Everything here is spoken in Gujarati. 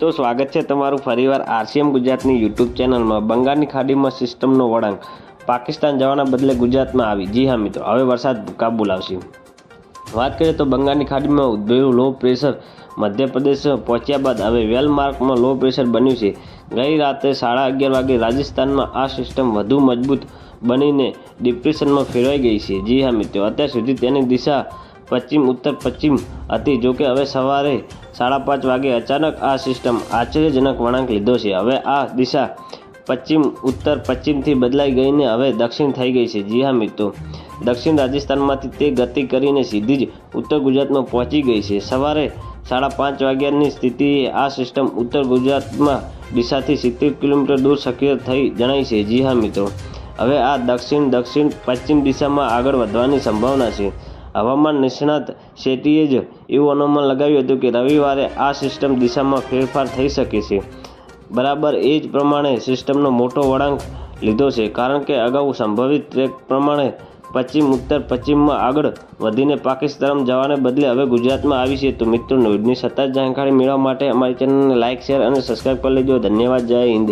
તો સ્વાગત છે તમારું ફરીવાર આરસીએમ ગુજરાતની યુટ્યુબ ચેનલમાં. બંગાળની ખાડીમાં સિસ્ટમનો વળાંક. પાકિસ્તાન જવાના બદલે ગુજરાતમાં આવી. જી હા મિત્રો, હવે વરસાદ કાબુ લાવશે. વાત કરીએ તો બંગાળની ખાડીમાં ઉદ્ભવ્યું લો પ્રેશર મધ્યપ્રદેશ પહોંચ્યા બાદ હવે વેલમાર્કમાં લો પ્રેશર બન્યું છે. ગઈ રાતે સાડા અગિયાર વાગે રાજસ્થાનમાં આ સિસ્ટમ વધુ મજબૂત બનીને ડિપ્રેશનમાં ફેરવાઈ ગઈ છે. જી હા મિત્રો, અત્યાર સુધી તેની દિશા પશ્ચિમ, ઉત્તર, પશ્ચિમ હતી. જોકે હવે સવારે સાડા પાંચ વાગે અચાનક આ સિસ્ટમ આશ્ચર્યજનક વળાંક લીધો છે. હવે આ દિશા પશ્ચિમ, ઉત્તર, પશ્ચિમથી બદલાઈ ગઈને હવે દક્ષિણ થઈ ગઈ છે. જી હા, મિત્રો. દક્ષિણ રાજસ્થાનમાંથી તે ગતિ કરીને સીધી જ ઉત્તર ગુજરાતમાં પહોંચી ગઈ છે. સવારે સાડા પાંચ વાગ્યાની સ્થિતિએ આ સિસ્ટમ ઉત્તર ગુજરાતમાં દિશાથી સિત્તેર કિલોમીટર દૂર સક્રિય થઈ જણાય છે. જી હા, મિત્રો. હવે આ દક્ષિણ દક્ષિણ, પશ્ચિમ દિશામાં આગળ વધવાની સંભાવના છે. હવામાન નિષ્ણાત શેટ્ટીએ જ એવું અનુમાન લગાવ્યું હતું કે રવિવારે આ સિસ્ટમ દિશામાં ફેરફાર થઈ શકે છે. બરાબર એ જ પ્રમાણે સિસ્ટમનો મોટો વળાંક લીધો છે. કારણ કે અગાઉ સંભવિત ટ્રેક પ્રમાણે પશ્ચિમ, ઉત્તર, પશ્ચિમમાં આગળ વધીને પાકિસ્તાન જવાને બદલે હવે ગુજરાતમાં આવી છે. તો મિત્રો, ન્યૂઝની સતત જાણકારી મેળવવા માટે અમારી ચેનલને લાઇક શેર અને સબસ્ક્રાઈબ કરી લેજો. ધન્યવાદ. જય હિન્દ.